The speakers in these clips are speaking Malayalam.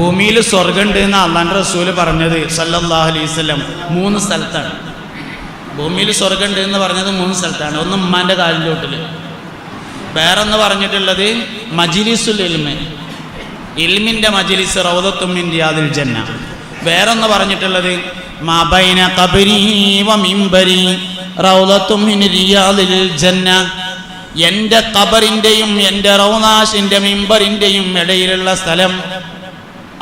ഭൂമിയിൽ സ്വർഗമുണ്ട് എന്ന് അള്ളാന്റെ റസൂൽ പറഞ്ഞത് സല്ലല്ലാഹു അലൈഹി വസല്ലം. മൂന്ന് സ്ഥലത്താണ്. ഭൂമിയിൽ സ്വർഗമുണ്ട് എന്ന് പറഞ്ഞത് മൂന്ന് സ്ഥലത്താണ്. ഒന്ന് ഉമ്മാന്റെ കാലിന്റെ വീട്ടിൽ വേറൊന്ന് പറഞ്ഞിട്ടുള്ളത് മജിലിസുൽ ഇൽമ. ഇൽമിന്റെ മജിലിസ് റൗദത്തും ഇന്ത്യാദിൽ ജന്ന. വേറൊന്ന് പറഞ്ഞിട്ടുള്ളത് മബൈന ഖബരി വ മിംബരി റൗദത്തും റിയാദിൽ ജന്ന. എന്റെ ഖബറിന്റെയും എന്റെ റൗനാശിന്റെ മിമ്പറിന്റെയും ഇടയിലുള്ള സ്ഥലം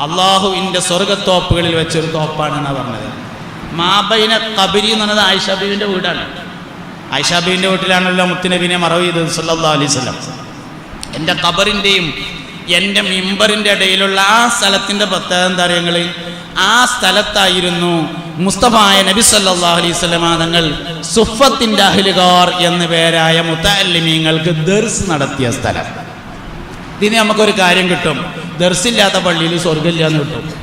അള്ളാഹുവിന്റെ സ്വർഗത്തോപ്പുകളിൽ വെച്ചൊരു തോപ്പാണെന്നാണ് പറഞ്ഞത്. മാബൈന കബരി എന്ന് പറഞ്ഞത് ആയിഷാബീവിന്റെ വീടാണ്. ആയിഷാബീവിന്റെ വീട്ടിലാണല്ലോ മുത്തുനബിനെ മറവ് ചെയ്തത് സല്ലാ അലൈഹി വസല്ലം. എന്റെ കബറിന്റെയും എന്റെ മിമ്പറിന്റെ ഇടയിലുള്ള ആ സ്ഥലത്തിന്റെ പ്രത്യേകത എന്താ അറിയങ്ങൾ ആ സ്ഥലത്തായിരുന്നു മുസ്തഫായ നബി സല്ലാ അലൈഹി വസല്ലമ തങ്ങൾ സുഫത്തിന്റെ അഹ്ലുകാർ എന്ന പേരായ മുത്തല്ലിമീങ്ങൾക്ക് ദർസ് നടത്തിയ സ്ഥലം. ഇതിന് നമുക്കൊരു കാര്യം കിട്ടും. ദർസില്ലാത്ത പള്ളിയിൽ സ്വർഗമില്ല എന്ന് കിട്ടും.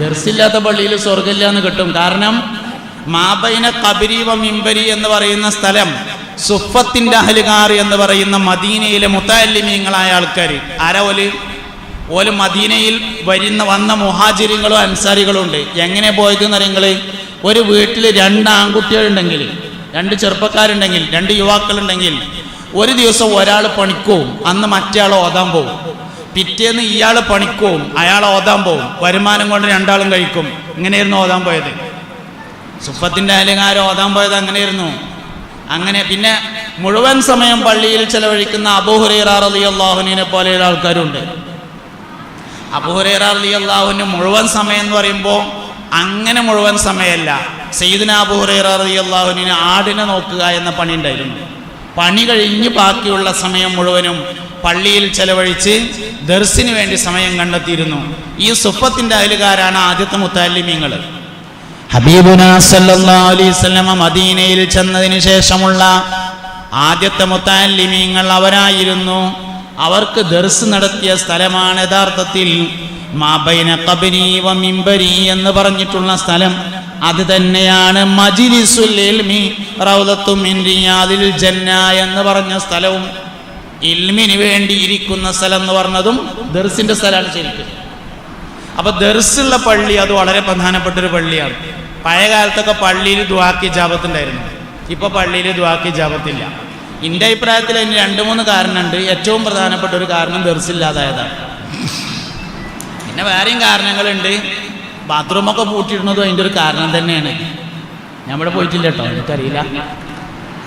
ദർസില്ലാത്ത പള്ളിയിൽ സ്വർഗമില്ല എന്ന് കിട്ടും. കാരണം മാബൈന കബരി മിമ്പരി എന്ന് പറയുന്ന സ്ഥലം സുഫത്തിന്റെ അഹലുകാർ എന്ന് പറയുന്ന മദീനയിലെ മുത്തല്ലിമീങ്ങളായ ആൾക്കാർ. ആരാ ഓൽ? ഓൽ മദീനയിൽ വരുന്ന വന്ന മുഹാചിര്യങ്ങളും അൻസാരികളും ഉണ്ട്. എങ്ങനെ പോയതെന്ന് അറിയങ്ങൾ ഒരു വീട്ടിൽ രണ്ട് ആൺകുട്ടികളുണ്ടെങ്കിൽ രണ്ട് ചെറുപ്പക്കാരുണ്ടെങ്കിൽ രണ്ട് യുവാക്കളുണ്ടെങ്കിൽ ഒരു ദിവസം ഒരാൾ പണിക്കും അന്ന് മറ്റേ ആൾ ഓതാൻ പോകും പിറ്റേന്ന് ഇയാൾ പണിക്കോവും അയാൾ ഓതാൻ പോവും വരുമാനം കൊണ്ട് രണ്ടാളും കഴിക്കും. ഇങ്ങനെയായിരുന്നു ഓതാൻ പോയത്. സുഫത്തിന്റെ അയലങ്ങാർ ഓതാൻ പോയത് അങ്ങനെയായിരുന്നു. അങ്ങനെ പിന്നെ മുഴുവൻ സമയം പള്ളിയിൽ ചെലവഴിക്കുന്ന അബൂഹുറൈറ റളി അള്ളാഹുവിനെ പോലെയുള്ള ആൾക്കാരുണ്ട്. അബൂഹുറൈറ റളി അള്ളാഹുവിന് മുഴുവൻ സമയം എന്ന് പറയുമ്പോൾ അങ്ങനെ മുഴുവൻ സമയമല്ല. സെയ്ദിന അബൂഹുറൈറ റളി അള്ളാഹുവിന് ആടിനെ നോക്കുക എന്ന പണി ഉണ്ടായിരുന്നു. പണി കഴിഞ്ഞ് ബാക്കിയുള്ള സമയം മുഴുവനും പള്ളിയിൽ ചെലവഴിച്ച് ദർസിന് വേണ്ടി സമയം കണ്ടെത്തിയിരുന്നു. ഈ സുപ്പത്തിന്റെ അയലുകാരാണ് ആദ്യത്തെ വസല്ലമ മദീനയിൽ ചെന്നതിന് ശേഷമുള്ള ആദ്യത്തെ മുത്താലിമീങ്ങൾ അവരായിരുന്നു. അവർക്ക് ദർസ് നടത്തിയ സ്ഥലമാണ് യഥാർത്ഥത്തിൽ മാബൈന ഖബരി വ മിംബരി എന്ന് പറഞ്ഞിട്ടുള്ള സ്ഥലം. അത് തന്നെയാണ് ഇൽമി ജന്ന എന്ന് പറഞ്ഞ സ്ഥലവും. ഇൽമിന് വേണ്ടി ഇരിക്കുന്ന സ്ഥലം എന്ന് പറഞ്ഞതും ദർസിന്റെ സ്ഥലമാണ് ശരിക്കും. അപ്പൊ ദർസുള്ള പള്ളി അത് വളരെ പ്രധാനപ്പെട്ട ഒരു പള്ളിയാണ്. പഴയ കാലത്തൊക്കെ പള്ളിയിൽ ദ്വാക്കി ജാപത്തുണ്ടായിരുന്നു ഇപ്പൊ പള്ളിയിൽ ദ്വാക്കി ജാപത്തില്ല എന്റെ അഭിപ്രായത്തിൽ അതിന് രണ്ട് മൂന്ന് കാരണമുണ്ട്. ഏറ്റവും പ്രധാനപ്പെട്ട ഒരു കാരണം ദർസില്ലാതായതാണ്. പിന്നെ വേറെയും കാരണങ്ങളുണ്ട്. ബാത്റൂമൊക്കെ പൂട്ടിയിടുന്നതും അതിന്റെ ഒരു കാരണം തന്നെയാണ്. ഞാൻ ഇവിടെ പോയിട്ടില്ല കേട്ടോ എനിക്കറിയില്ല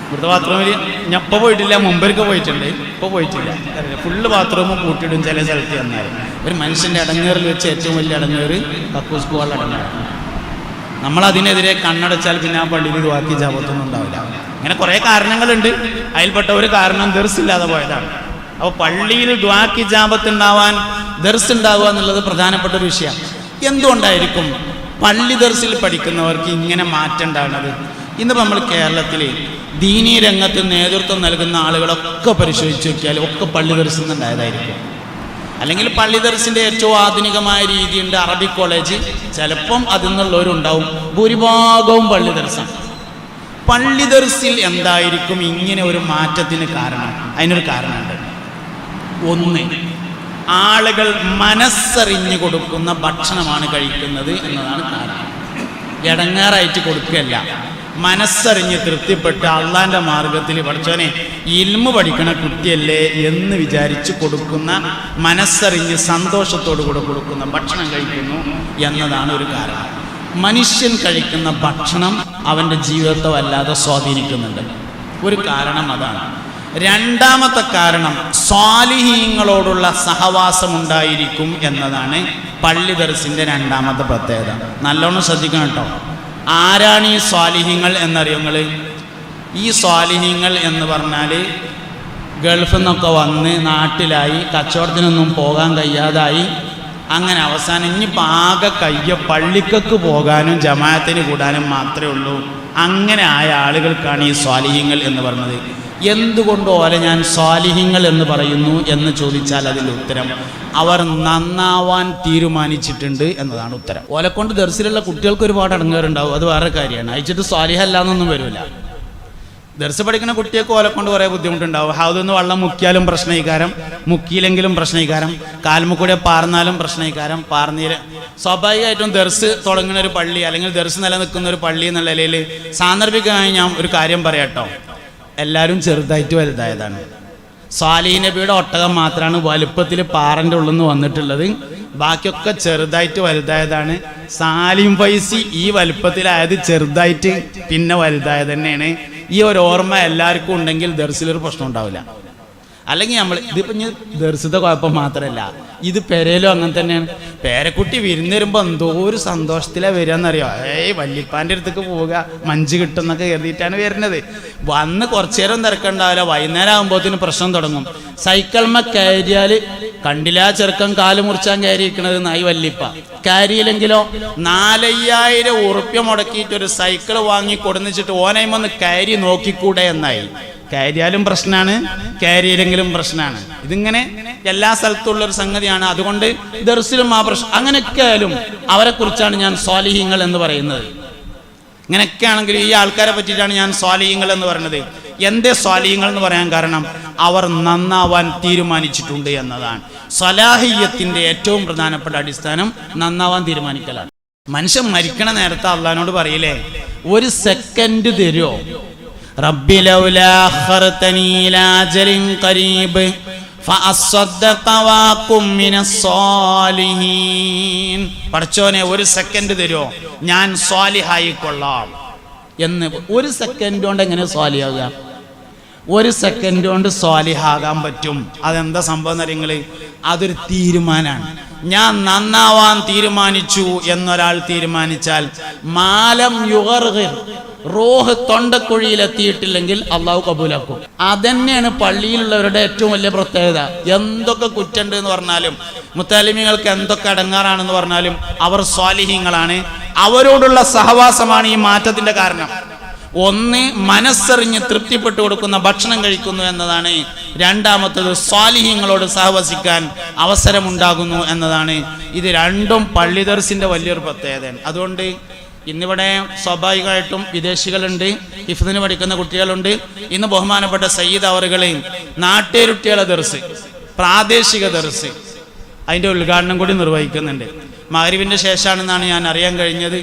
ഇവിടുത്തെ ബാത്റൂമിൽ ഞാൻ ഇപ്പോൾ പോയിട്ടില്ല മുമ്പൊക്കെ പോയിട്ടുണ്ട്. ഇപ്പോൾ പോയിട്ടില്ല. അറിയില്ല. ഫുള്ള് ബാത്റൂം പൂട്ടിയിടും ചില സ്ഥലത്ത് ചെന്നാൽ ഒരു മനുഷ്യന്റെ അടങ്ങേറിൽ വെച്ച് ഏറ്റവും വലിയ അടങ്ങേറ് കക്കൂസ് പോകാനുള്ള അടങ്ങേറ്. നമ്മളതിനെതിരെ കണ്ണടച്ചാൽ പിന്നെ ആ പള്ളിയിൽ ബാക്കി ജാപത്തൊന്നും ഉണ്ടാവില്ല. അങ്ങനെ കുറേ കാരണങ്ങളുണ്ട്. അതിൽപ്പെട്ട ഒരു കാരണം ദർസില്ലാതെ പോയതാണ്. അപ്പോൾ പള്ളിയിൽ ദ്വാക്കി ജാപത്ത് ഉണ്ടാവാൻ ദർസ് ഉണ്ടാവുക എന്നുള്ളത് പ്രധാനപ്പെട്ട ഒരു വിഷയമാണ് എന്തുകൊണ്ടായിരിക്കും പള്ളി ദർസിൽ പഠിക്കുന്നവർക്ക് ഇങ്ങനെ മാറ്റം ഉണ്ടാകുന്നത് ഇന്നിപ്പോൾ നമ്മൾ കേരളത്തിൽ ദീനീ രംഗത്ത് നേതൃത്വം നൽകുന്ന ആളുകളൊക്കെ പരിശോധിച്ച് നോക്കിയാൽ ഒക്കെ പള്ളി ദർസിൽ നിന്നുണ്ടായതായിരിക്കും. അല്ലെങ്കിൽ പള്ളി ദർസിന്റെ ഏറ്റവും ആധുനികമായ രീതിയുണ്ട് അറബിക് കോളേജ്. ചിലപ്പം അതിൽ നിന്നുള്ളവരുണ്ടാവും. ഭൂരിഭാഗവും പള്ളി ദർസാണ്. പള്ളി ദർസിൽ എന്തായിരിക്കും ഇങ്ങനെ ഒരു മാറ്റത്തിന് കാരണം? അതിനൊരു കാരണമുണ്ട്. ഒന്ന് ആളുകൾ മനസ്സറിഞ്ഞു കൊടുക്കുന്ന ഭക്ഷണമാണ് കഴിക്കുന്നത് എന്നതാണ് കാരണം. ഇടങ്ങാറായിട്ട് കൊടുക്കുകയല്ല. മനസ്സറിഞ്ഞ് തൃപ്തിപ്പെട്ട് അള്ളാന്റെ മാർഗത്തിൽ പഠിച്ചവനെ ഇൽമ പഠിക്കണ കുട്ടിയല്ലേ എന്ന് വിചാരിച്ച് കൊടുക്കുന്ന മനസ്സറിഞ്ഞ് സന്തോഷത്തോടു കൂടെ കൊടുക്കുന്ന ഭക്ഷണം കഴിക്കുന്നു എന്നതാണ് ഒരു കാരണം. മനുഷ്യൻ കഴിക്കുന്ന ഭക്ഷണം അവന്റെ ജീവിതത്തെ വല്ലാതെ സ്വാധീനിക്കുന്നുണ്ട്. ഒരു കാരണം അതാണ്. രണ്ടാമത്തെ കാരണം സ്വാലിഹീങ്ങളോടുള്ള സഹവാസം ഉണ്ടായിരിക്കും എന്നതാണ് പള്ളി ദർസിന്റെ രണ്ടാമത്തെ പ്രത്യേകത. നല്ലോണം ശ്രദ്ധിക്കണം കേട്ടോ. ആരാണ് ഈ സ്വാലിഹ്യങ്ങൾ നിങ്ങൾ ഈ സ്വാലിഹ്യങ്ങൾ എന്ന് പറഞ്ഞാൽ ഗൾഫിൽ നിന്നൊക്കെ വന്ന് നാട്ടിലായി കച്ചവടത്തിനൊന്നും പോകാൻ കഴിയാതായി. അങ്ങനെ അവസാനം ഇനി ആകെ കയ്യ പള്ളിക്കക്ക് പോകാനും ജമാഅത്തിന് കൂടാനും മാത്രമേ ഉള്ളൂ. അങ്ങനെ ആയ ആളുകൾക്കാണ് ഈ സ്വാലിഹ്യങ്ങൾ എന്ന് പറഞ്ഞത്. എന്തുകൊണ്ട് ഓലെ ഞാൻ സ്വാലിഹിങ്ങൾ എന്ന് പറയുന്നു എന്ന് ചോദിച്ചാൽ അതിന്റെ ഉത്തരം അവർ നന്നാവാൻ തീരുമാനിച്ചിട്ടുണ്ട് എന്നതാണ് ഉത്തരം. ഓലെ കൊണ്ട് കുട്ടികൾക്ക് ഒരുപാട് അടങ്ങാറുണ്ടാവും. അത് വേറെ കാര്യമാണ്. അയച്ചിട്ട് സ്വാലിഹല്ല എന്നൊന്നും വരില്ല ദർസ് പഠിക്കുന്ന കുട്ടിയൊക്കെ ഓലെ കൊണ്ട് കുറേ ബുദ്ധിമുട്ടുണ്ടാവും. അതൊന്ന് വെള്ളം മുക്കിയാലും പ്രശ്നീകാരം മുക്കിയില്ലെങ്കിലും പ്രശ്നീകാരം കാൽമുക്കൂടെ പാർന്നാലും പ്രശ്നീകാരം പാർന്നീല സ്വാഭാവികമായിട്ടും ദർസ് തുടങ്ങുന്ന ഒരു പള്ളി അല്ലെങ്കിൽ ദർസ് നിലനിൽക്കുന്ന ഒരു പള്ളി എന്നുള്ള നിലയിൽ സാന്ദർഭികമായി ഞാൻ ഒരു കാര്യം പറയാട്ടോ. എല്ലാവരും ചെറുതായിട്ട് വലുതായതാണ്. സാലിഹ് നബിയുടെ ഒട്ടകം മാത്രമാണ് വലുപ്പത്തിൽ പാറന്റെ ഉള്ളിൽ നിന്ന് വന്നിട്ടുള്ളത്. ബാക്കിയൊക്കെ ചെറുതായിട്ട് വലുതായതാണ്. സാലിം ഫൈസി ഈ വലുപ്പത്തിലായത് ചെറുതായിട്ട് പിന്നെ വലുതായത് തന്നെയാണ്. ഈ ഒരു ഓർമ്മ എല്ലാവർക്കും ഉണ്ടെങ്കിൽ ദർസിലൊരു പ്രശ്നം ഉണ്ടാവില്ല. അല്ലെങ്കിൽ നമ്മൾ ഇതിപ്പോ ഞാൻ ദർശിത കുഴപ്പം മാത്രമല്ല. ഇത് പെരയിലും അങ്ങനെ തന്നെയാണ്. പേരക്കുട്ടി വിരുന്ന് വരുമ്പോൾ എന്തോ ഒരു സന്തോഷത്തിലാ വരിക എന്നറിയോ ഏയ് വല്യപ്പാന്റെ അടുത്തേക്ക് പോവുക മഞ്ച് കിട്ടുന്നൊക്കെ കരുതിയിട്ടാണ് വരുന്നത്. വന്ന് കുറച്ചു നേരം തിരക്കുണ്ടാവില്ല വൈകുന്നേരം ആകുമ്പോഴത്തേന് പ്രശ്നം തുടങ്ങും. സൈക്കിൾമ കയറിയാൽ കണ്ടില്ല ചെറുക്കം കാൽ മുറിച്ചാൻ കയറിയിരിക്കണത് നായി വല്ലിപ്പ. കയറിയില്ലെങ്കിലോ? നാലയ്യായിരം ഉറുപ്പ്യ മുടക്കിയിട്ട് ഒരു സൈക്കിൾ വാങ്ങി കൊടുന്നിച്ചിട്ട് ഓനയുമൊന്ന് കയറി നോക്കിക്കൂടെ എന്നായി. കയറിയാലും പ്രശ്നമാണ് കയറിയില്ലെങ്കിലും പ്രശ്നമാണ് ഇതിങ്ങനെ എല്ലാ സ്ഥലത്തുള്ള ഒരു സംഗതിയാണ്. അതുകൊണ്ട് ദർസിലും ആ പ്രശ്നം അങ്ങനെയൊക്കെ ആയാലും അവരെ കുറിച്ചാണ് ഞാൻ സ്വാലിഹ്യങ്ങൾ എന്ന് പറയുന്നത്. ഇങ്ങനെയൊക്കെ ആണെങ്കിൽ ഈ ആൾക്കാരെ പറ്റിയിട്ടാണ് ഞാൻ സ്വാലിഹ്യങ്ങൾ എന്ന് പറയുന്നത്. എന്തേ സ്വാലിഹ്യങ്ങൾ എന്ന് പറയാൻ കാരണം അവർ നന്നാവാൻ തീരുമാനിച്ചിട്ടുണ്ട് എന്നതാണ്. സ്വലാഹിയത്തിന്റെ ഏറ്റവും പ്രധാനപ്പെട്ട അടിസ്ഥാനം നന്നാവാൻ തീരുമാനിക്കലാണ്. മനുഷ്യൻ മരിക്കണ നേരത്തെ അള്ളഹാനോട് പറയില്ലേ ഒരു സെക്കൻഡ് തരുമോ رب لولا أخرتني إلى أجل قريب فأصدق وأكن من الصالحين പഠിച്ചോനെ ഒരു സെക്കൻഡ് തരുമോ ഞാൻ സ്വാലിഹായിക്കൊള്ളാം എന്ന് ഒരു സെക്കൻഡ് കൊണ്ട് എങ്ങനെ സ്വാലിയാകുക ഒരു സെക്കൻഡ് കൊണ്ട് സ്വാലിഹാകാൻ പറ്റും അതെന്താ സംഭവം എന്നറിയങ്ങൾ അതൊരു തീരുമാനമാണ് ഞാൻ നന്നാവാൻ തീരുമാനിച്ചു എന്നൊരാൾ തീരുമാനിച്ചാൽ മാലം യുഗർഹിർ റോഹ് തൊണ്ടക്കുഴിയിൽ എത്തിയിട്ടില്ലെങ്കിൽ അള്ളാഹു കബൂലാക്കും. അതന്നെയാണ് പള്ളിയിലുള്ളവരുടെ ഏറ്റവും വലിയ പ്രത്യേകത. എന്തൊക്കെ കുറ്റുണ്ട് എന്ന് പറഞ്ഞാലും മുത്താലിമികൾക്ക് എന്തൊക്കെ അടങ്ങാറാണെന്ന് പറഞ്ഞാലും അവർ സ്വാലിഹ്യങ്ങളാണ് അവരോടുള്ള സഹവാസമാണ് ഈ മാറ്റത്തിന്റെ കാരണം. ഒന്ന് മനസ്സറിഞ്ഞ് തൃപ്തിപ്പെട്ടു കൊടുക്കുന്ന ഭക്ഷണം കഴിക്കുന്നു എന്നതാണ്. രണ്ടാമത്തത് സ്വാലിഹ്യങ്ങളോട് സഹവസിക്കാൻ അവസരമുണ്ടാകുന്നു എന്നതാണ്. ഇത് രണ്ടും പള്ളിദർസിന്റെ വലിയൊരു പ്രത്യേകതയാണ്. അതുകൊണ്ട് ഇന്നിവിടെ സ്വാഭാവികമായിട്ടും വിദേശികളുണ്ട് ഹിഫ്ദിന് പഠിക്കുന്ന കുട്ടികളുണ്ട് ഇന്ന് ബഹുമാനപ്പെട്ട സയ്യിദ് അവറുകളെ നാട്ടേരുട്ടികളെ ദർസ് പ്രാദേശിക ദർസ് അതിന്റെ ഉദ്ഘാടനം കൂടി നിർവഹിക്കുന്നുണ്ട്. മകരിവിന്റെ ശേഷമാണെന്നാണ് ഞാൻ അറിയാൻ കഴിഞ്ഞത്.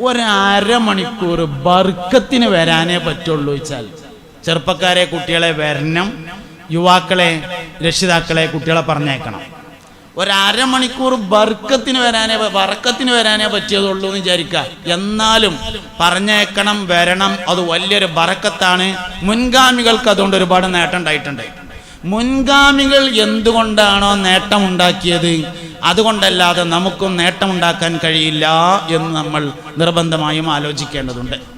ഒരമണിക്കൂർ ബർക്കത്തിന് വരാനേ പറ്റുള്ളൂ വെച്ചാൽ. ചെറുപ്പക്കാരെ കുട്ടികളെ വരണം യുവാക്കളെ രക്ഷിതാക്കളെ കുട്ടികളെ പറഞ്ഞേക്കണം ഒരമണിക്കൂർ ബർക്കത്തിന് വരാനേ വറക്കത്തിന് വരാനേ പറ്റിയതുള്ളൂ എന്ന് വിചാരിക്കുക എന്നാലും പറഞ്ഞേക്കണം വരണം. അത് വലിയൊരു ബറക്കത്താണ് മുൻഗാമികൾക്ക് അതുകൊണ്ട് ഒരുപാട് നേട്ടം ഉണ്ടായിട്ടുണ്ട്. മുൻഗാമികൾ എന്തുകൊണ്ടാണോ നേട്ടമുണ്ടാക്കിയത്? അതുകൊണ്ടല്ലാതെ നമുക്കും നേട്ടമുണ്ടാക്കാൻ കഴിയില്ല എന്ന് നമ്മൾ നിർബന്ധമായും ആലോചിക്കേണ്ടതുണ്ട്.